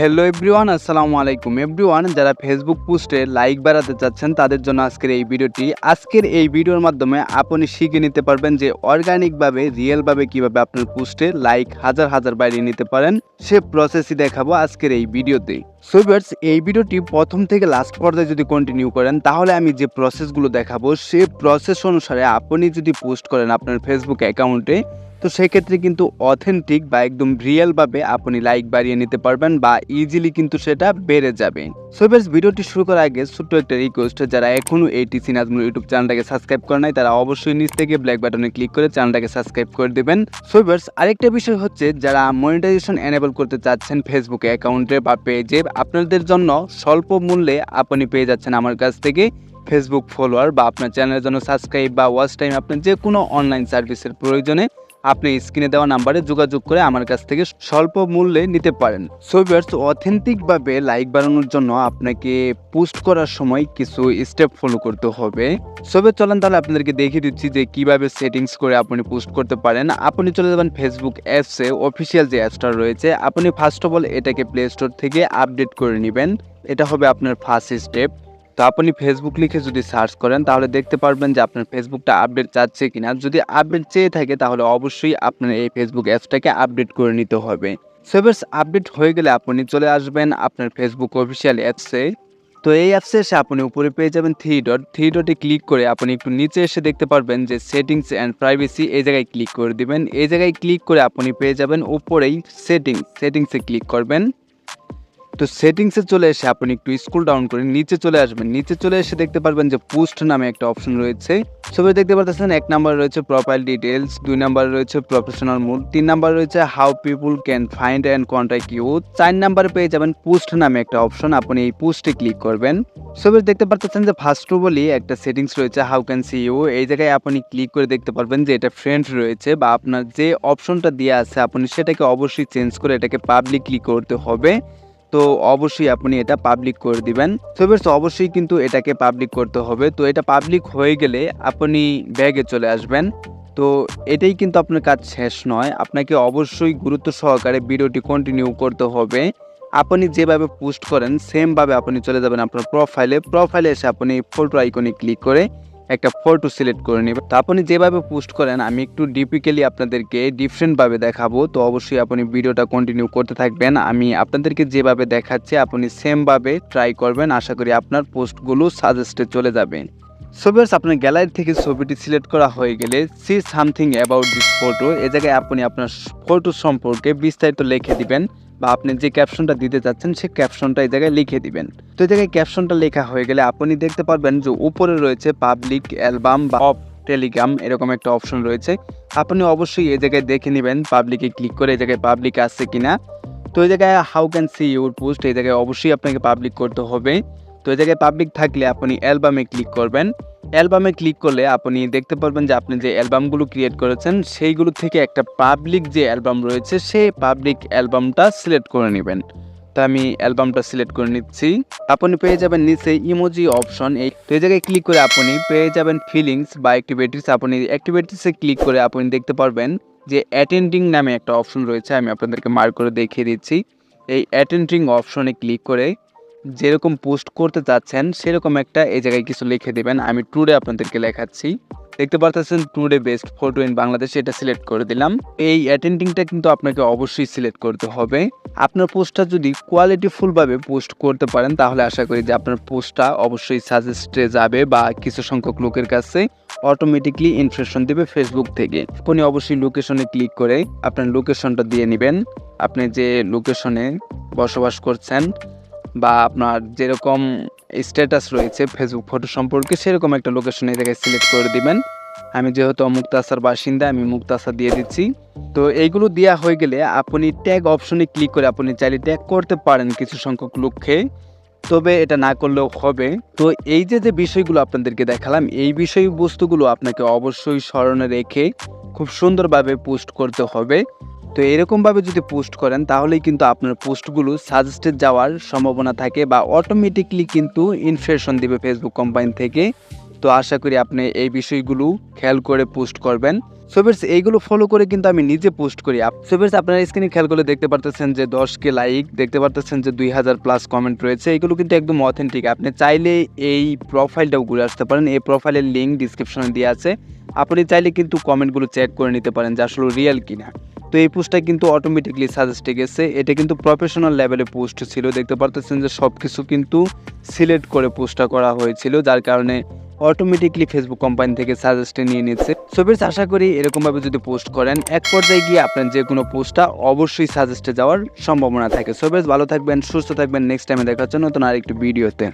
Hello everyone আসসালামু আলাইকুম। Everyone যারা ফেসবুক পোস্টে লাইক বাড়াতে চাচ্ছেন, তাদের জন্য আজকের এই ভিডিওটি। আজকের এই ভিডিওর মাধ্যমে আপনি শিখে নিতে পারবেন যে অর্গানিকভাবে রিয়েলভাবে কীভাবে আপনার পোস্টে লাইক হাজার হাজার বাড়িয়ে নিতে পারেন। সে প্রসেসই দেখাবো আজকের এই ভিডিওতে। সোভিয়ার্স এই ভিডিওটি প্রথম থেকে লাস্ট পর্যায়ে যদি কন্টিনিউ করেন, তাহলে আমি যে প্রসেসগুলো দেখাবো, সে প্রসেস অনুসারে আপনি যদি পোস্ট করেন আপনার ফেসবুক অ্যাকাউন্টে তো সেক্ষেত্রে কিন্তু অথেন্টিক বা একদম রিয়েলভাবে আপনি লাইক বাড়িয়ে নিতে পারবেন বা ইজিলি কিন্তু সেটা বেড়ে যাবে। সো বেশ, ভিডিওটি শুরু করার আগে ছোট্ট একটা রিকোয়েস্ট যারা এখনও এই টিসি নাজমুল ইউটিউব চ্যানেলটাকে সাবস্ক্রাইব করে নাই, তারা অবশ্যই নিচ থেকে ব্ল্যাক বাটনে ক্লিক করে চ্যানেলটাকে সাবস্ক্রাইব করে দেবেন। সো বেশ, আরেকটা বিষয় হচ্ছে, যারা মনিটাইজেশন এনেবল করতে চাচ্ছেন ফেসবুকে অ্যাকাউন্টে বা পেজে আপনাদের জন্য স্বল্প মূল্যে আপনি পেয়ে যাচ্ছেন আমার কাছ থেকে ফেসবুক ফলোয়ার বা আপনার চ্যানেলের জন্য সাবস্ক্রাইব বা ওয়াচ টাইম আপনার যে কোনো অনলাইন সার্ভিসের প্রয়োজনে। আপনি স্ক্রিনে দেওয়া নাম্বারে যোগাযোগ করে আমার কাছ থেকে স্বল্প মূল্যে নিতে পারেন। সো ভিউয়ার্স অথেন্টিকভাবে লাইক বাড়ানোর জন্য আপনাকে পোস্ট করার সময় কিছু স্টেপ ফলো করতে হবে। সবে চলেন তাহলে আপনাদেরকে দেখিয়ে দিচ্ছি যে কীভাবে সেটিংস করে আপনি পোস্ট করতে পারেন। আপনি চলে যাবেন ফেসবুক অ্যাপসে অফিসিয়াল যে অ্যাপসটা রয়েছে, আপনি ফার্স্ট অফ অল এটাকে প্লে স্টোর থেকে আপডেট করে নেবেন। এটা হবে আপনার ফার্স্ট স্টেপ তো আপনি ফেসবুক লিখে যদি সার্চ করেন, তাহলে দেখতে পারবেন যে আপনার ফেসবুকটা আপডেট চাচ্ছে কিনা। যদি আপডেট চেয়ে থাকে, তাহলে অবশ্যই আপনার এই ফেসবুক অ্যাপসটাকে আপডেট করে নিতে হবে। সেভার্স আপডেট হয়ে গেলে আপনি চলে আসবেন আপনার ফেসবুক অফিসিয়াল অ্যাপসে তো এই অ্যাপসে এসে আপনি উপরে পেয়ে যাবেন থ্রি ডট থ্রি ডটে ক্লিক করে আপনি একটু নিচে এসে দেখতে পারবেন যে সেটিংস অ্যান্ড প্রাইভেসি এই জায়গায় ক্লিক করে দিবেন। এই জায়গায় ক্লিক করে আপনি পেয়ে যাবেন উপরেই সেটিংস সেটিংসে ক্লিক করবেন। তো সেটিংসে চলে এসে আপনি একটু স্কুল ডাউন করে নিচে চলে আসবেন। নিচে চলে এসে দেখতে পারবেন যে পোস্ট নামে একটা অপশন রয়েছে। ছবি দেখতে পাচ্ছেন এক নাম্বার রয়েছে প্রোফাইল ডিটেলস দুই নাম্বার রয়েছে প্রফেশনাল মুড তিন নাম্বার রয়েছে how people can find and contact you চার নাম্বারে পেয়ে যাবেন পোস্ট নামে একটা অপশন আপনি এই পোস্টে ক্লিক করবেন। ছবি দেখতে পাচ্ছেন যে ফার্স্ট অলই একটা সেটিংস রয়েছে হাউ ক্যান সি ইউ এই জায়গায় আপনি ক্লিক করে দেখতে পারবেন যে এটা ফ্রেন্ড রয়েছে বা আপনার যে অপশনটা দেওয়া আছে, আপনি সেটাকে অবশ্যই চেঞ্জ করে এটাকে পাবলিকলি করতে হবে। তো অবশ্যই আপনি এটা পাবলিক করে দিবেন। তো বেশ অবশ্যই কিন্তু এটাকে পাবলিক করতে হবে। তো এটা পাবলিক হয়ে গেলে আপনি ব্যাগে চলে আসবেন। তো এটাই কিন্তু আপনার কাজ শেষ নয়। আপনাকে অবশ্যই গুরুত্ব সহকারে ভিডিওটি কন্টিনিউ করতে হবে। আপনি যেভাবে পোস্ট করেন সেমভাবে আপনি চলে যাবেন আপনার প্রোফাইলে প্রোফাইলে এসে আপনি ফটো আইকনে ক্লিক করে একটা ফটো সিলেক্ট করে নেবেন। তো আপনি যেভাবে পোস্ট করেন, আমি একটু ডিপিক্যালি আপনাদেরকে ডিফারেন্টভাবে দেখাবো। তো অবশ্যই আপনি ভিডিওটা কন্টিনিউ করতে থাকবেন। আমি আপনাদেরকে যেভাবে দেখাচ্ছি, আপনি সেমভাবে ট্রাই করবেন। আশা করি আপনার পোস্টগুলো সাজেস্টে চলে যাবে। সোভিয়ার্স আপনার গ্যালারি থেকে ছবিটি সিলেক্ট করা হয়ে গেলে see something about this photo এ জায়গায় আপনি আপনার ফটো সম্পর্কে বিস্তারিত লিখে দিবেন। বা আপনি যে ক্যাপশনটা দিতে চাচ্ছেন সেই ক্যাপশনটা এই জায়গায় লিখে দিবেন। তো এই জায়গায় ক্যাপশনটা লেখা হয়ে গেলে আপনি দেখতে পারবেন যে উপরে রয়েছে পাবলিক অ্যালবাম বা অফ টেলিগ্রাম এরকম একটা অপশন রয়েছে। আপনি অবশ্যই এই জায়গায় দেখে নেবেন পাবলিকে ক্লিক করে এই জায়গায় পাবলিক আসছে কিনা। তো এই জায়গায় how can see your post এই জায়গায় অবশ্যই আপনাকে পাবলিক করতে হবে। তো এই জায়গায় পাবলিক থাকলে আপনি অ্যালবামে ক্লিক করবেন। অ্যালবামে ক্লিক করলে আপনি দেখতে পারবেন যে আপনি যে অ্যালবামগুলো ক্রিয়েট করেছেন, সেইগুলো থেকে একটা পাবলিক যে অ্যালবাম রয়েছে, সেই পাবলিক অ্যালবামটা সিলেক্ট করে নেবেন। তো আমি অ্যালবামটা সিলেক্ট করে নিচ্ছি। আপনি পেয়ে যাবেন নিচে ইমোজি অপশন। এই তো এই জায়গায় ক্লিক করে আপনি পেয়ে যাবেন ফিলিংস বা অ্যাক্টিভিটিস। আপনি অ্যাক্টিভিটিসে ক্লিক করে আপনি দেখতে পারবেন যে অ্যাটেন্ডিং নামে একটা অপশন রয়েছে। আমি আপনাদেরকে মার্ক করে দেখিয়ে দিচ্ছি। এই অ্যাটেন্ডিং অপশনে ক্লিক করে যেরকম পোস্ট করতে চাচ্ছেন, সেরকম একটা এই জায়গায় কিছু লিখে দেবেন। আমি টুডে আপনাদেরকে লেখাচ্ছি। দেখতে পারতেছেন today best photo in Bangladesh এটা সিলেক্ট করে দিলাম। এই অ্যাটেন্ডিংটা কিন্তু আপনাকে অবশ্যই সিলেক্ট করতে হবে। আপনার পোস্টটা যদি কোয়ালিটিফুলভাবে পোস্ট করতে পারেন, তাহলে আশা করি যে আপনার পোস্টটা অবশ্যই সাজেস্টে যাবে বা কিছু সংখ্যক লোকের কাছে অটোমেটিকলি ইনফ্রেশন দেবে ফেসবুক থেকে। আপনি অবশ্যই লোকেশনে ক্লিক করে আপনার লোকেশনটা দিয়ে নেবেন। আপনি যে লোকেশনে বসবাস করছেন বা আপনার যেরকম স্ট্যাটাস রয়েছে ফেসবুক ফটো সম্পর্কে সেরকম একটা লোকেশন এই জায়গায় সিলেক্ট করে দিবেন। আমি যেহেতু মুক্তাসার বাসিন্দা, আমি মুক্তাসা দিয়ে দিচ্ছি। তো এইগুলো দেওয়া হয়ে গেলে আপনি ট্যাগ অপশনে ক্লিক করে আপনি চাইলে ট্যাগ করতে পারেন কিছু সংখ্যক লোককে তবে এটা না করলেও হবে। তো এই যে যে বিষয়গুলো আপনাদেরকে দেখালাম, এই বিষয়বস্তুগুলো আপনাকে অবশ্যই স্মরণে রেখে খুব সুন্দরভাবে পোস্ট করতে হবে। তো এরকমভাবে যদি পোস্ট করেন, তাহলেই কিন্তু আপনার পোস্টগুলো সাজেস্টেড যাওয়ার সম্ভাবনা থাকে বা অটোমেটিকলি কিন্তু ইনফ্রেশন দিবে ফেসবুক কোম্পানি থেকে। তো আশা করি আপনি এই বিষয়গুলো খেয়াল করে পোস্ট করবেন। সোবেটস এইগুলো ফলো করে কিন্তু আমি নিজে পোস্ট করি। সোবেটস আপনারা স্ক্রিনে খেয়াল করে দেখতে পারতেছেন যে দশ কে লাইক দেখতে পারতেছেন যে দুই হাজার প্লাস কমেন্ট রয়েছে। এগুলো কিন্তু একদম অথেন্টিক আপনি চাইলে এই প্রোফাইলটাও ঘুরে আসতে পারেন। এই প্রোফাইলের লিঙ্ক ডিসক্রিপশনে দিয়ে আছে। আপনি চাইলে কিন্তু কমেন্টগুলো চেক করে নিতে পারেন যে আসলে রিয়েল কিনা। তো এই পোস্টটা কিন্তু অটোমেটিকলি সাজেস্টে গেছে। এটা কিন্তু প্রফেশনাল লেভেলে পোস্ট ছিল। দেখতে পারতেছেন যে সব কিছু কিন্তু সিলেক্ট করে পোস্টটা করা হয়েছিল, যার কারণে অটোমেটিকলি ফেসবুক কোম্পানি থেকে সাজেস্টে নিয়ে নিচ্ছে। সো বেশ, আশা করি এরকমভাবে যদি পোস্ট করেন, এক পর্যায়ে গিয়ে আপনার যে কোনো পোস্টটা অবশ্যই সাজেস্টে যাওয়ার সম্ভাবনা থাকে। সো বেশ, ভালো থাকবেন, সুস্থ থাকবেন। নেক্সট টাইমে দেখার জন্য নতুন আরেকটি ভিডিওতে